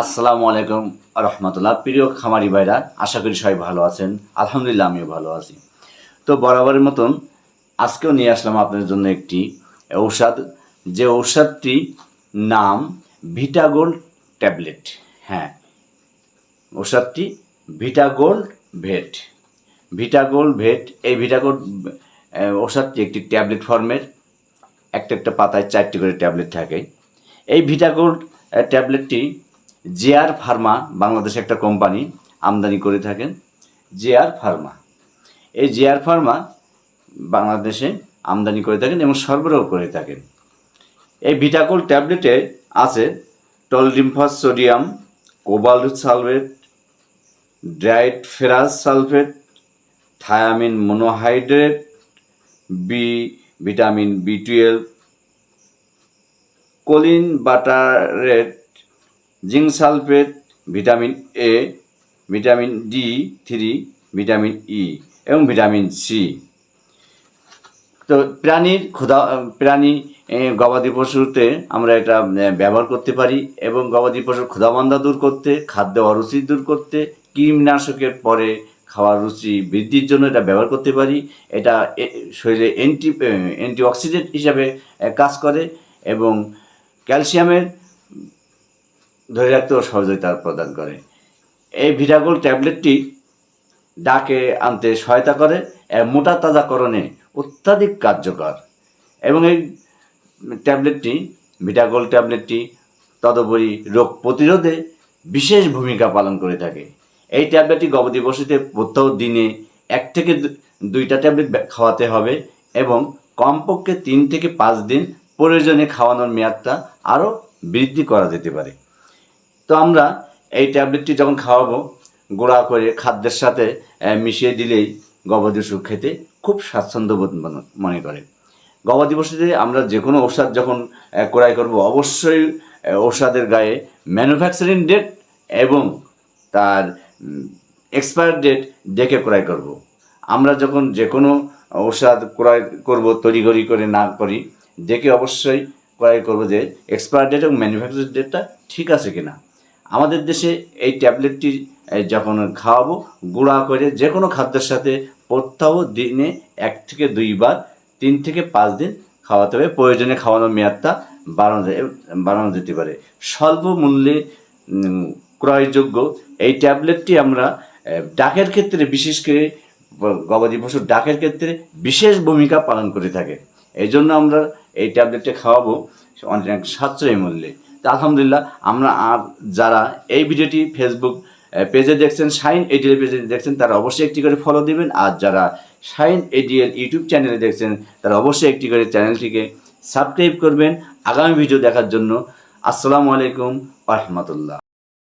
আসসালামু আলাইকুম রহমতুল্লাহ। প্রিয় খামারি ভাইরা, আশা করি সবাই ভালো আছেন। আলহামদুলিল্লাহ, আমিও ভালো আছি। তো বরাবরের মতন আজকেও নিয়ে আসলাম আপনাদের জন্য একটি ঔষধ। যে ঔষধটি নাম ভিটাগোল্ড ট্যাবলেট। হ্যাঁ ঔষধটি ভিটাগোল্ড ভেট। ভিটাগোল্ড ভেট, এই ভিটাগোল্ড ঔষধটি একটি ট্যাবলেট ফর্মের। একটা একটা পাতায় চারটি করে ট্যাবলেট থাকে। এই ভিটাগোল্ড ট্যাবলেটটি জেআর ফার্মা বাংলাদেশে একটা কোম্পানি আমদানি করে থাকেন। JR pharma. এই জেআর ফার্মা বাংলাদেশে আমদানি করে থাকেন এবং সরবরাহ করে থাকেন। এই ভিটাকোল ট্যাবলেটে আছে toldimfos sodium, cobalt sulphate, dried ferrous sulphate, thiamine monohydrate B vitamin B twelve choline bitartrate zinc sulphate, vitamin A vitamin D three vitamin E এবং ভিটামিন সি তো প্রাণীর ক্ষুধা, প্রাণী গবাদি পশুতে আমরা এটা ব্যবহার করতে পারি এবং গবাদি পশুর ক্ষুধামন্দা দূর করতে, খাদ্য অরুচি দূর করতে, কীটনাশকের পরে খাওয়ার রুচি বৃদ্ধির জন্য এটা ব্যবহার করতে পারি। এটা শরীরে অ্যান্টি অ্যান্টিঅক্সিডেন্ট হিসাবে কাজ করে এবং ক্যালসিয়ামের ধরে রাখতেও সহযোগিতা প্রদান করে। এই ভিটাগোল ট্যাবলেটটি ডাকে আনতে সহায়তা করে এবং মোটা তাজাকরণে অত্যাধিক কার্যকর। এবং এই ট্যাবলেটটি ভিটাগোল ট্যাবলেটটি তদুপরি রোগ প্রতিরোধে বিশেষ ভূমিকা পালন করে থাকে। এই ট্যাবলেটটি গবাদি পশুতে প্রত্যহ দিনে এক থেকে দুইটা ট্যাবলেট খাওয়াতে হবে এবং কমপক্ষে তিন থেকে পাঁচ দিন প্রয়োজনে খাওয়ানোর মেয়াদটা আরও বৃদ্ধি করা যেতে পারে। তো আমরা এই ট্যাবলেটটি যখন খাওয়াবো, গুঁড়া করে খাদ্যের সাথে মিশিয়ে দিলেই গবাদি পশু খেতে খুব স্বাচ্ছন্দ্য বোধ মনে- করে গবাদি পশুতে আমরা যে কোনো ঔষধ যখন ক্রয় করব, অবশ্যই ঔষধের গায়ে ম্যানুফ্যাকচারিং ডেট এবং তার এক্সপায়ার ডেট দেখে ক্রয় করব। আমরা যখন যে কোনো ঔষধ ক্রয় করব, তড়িঘড়ি করে না করি দেখে অবশ্যই ক্রয় করব যে, এক্সপায়ার ডেট এবং ম্যানুফ্যাকচারিং ডেটটা ঠিক আছে কিনা আমাদের দেশে এই ট্যাবলেটটি যখন খাওয়াবো, গুঁড়া করে যে কোনো খাদ্যের সাথে প্রত্যহ দিনে এক থেকে দুইবার, তিন থেকে পাঁচ দিন খাওয়াতে হবে। প্রয়োজনে খাওয়ানোর মেয়াদটা বাড়ানো বাড়ানো যেতে পারে। স্বল্প মূল্যে ক্রয়যোগ্য এই ট্যাবলেটটি আমরা ডাকের ক্ষেত্রে বিশেষ করে গবাদি পশুর ডাকের ক্ষেত্রে বিশেষ ভূমিকা পালন করে থাকে। এই জন্য আমরা এই ট্যাবলেটটা খাওয়াবো অনেক সাশ্রয়ী মূল্যে। আলহামদুলিল্লাহ, আমরা আর যারা এই ভিডিওটি ফেসবুক পেজে দেখছেন শাইন এডিএল পেজে দেখছেন, তারা অবশ্যই একটি করে ফলো দিবেন। আর যারা শাইন এডিএল ইউটিউব চ্যানেলে দেখছেন, তারা অবশ্যই একটি করে চ্যানেলটিকে সাবস্ক্রাইব করবেন আগামী ভিডিও দেখার জন্য। আসসালামু আলাইকুম রহমতুল্লাহ।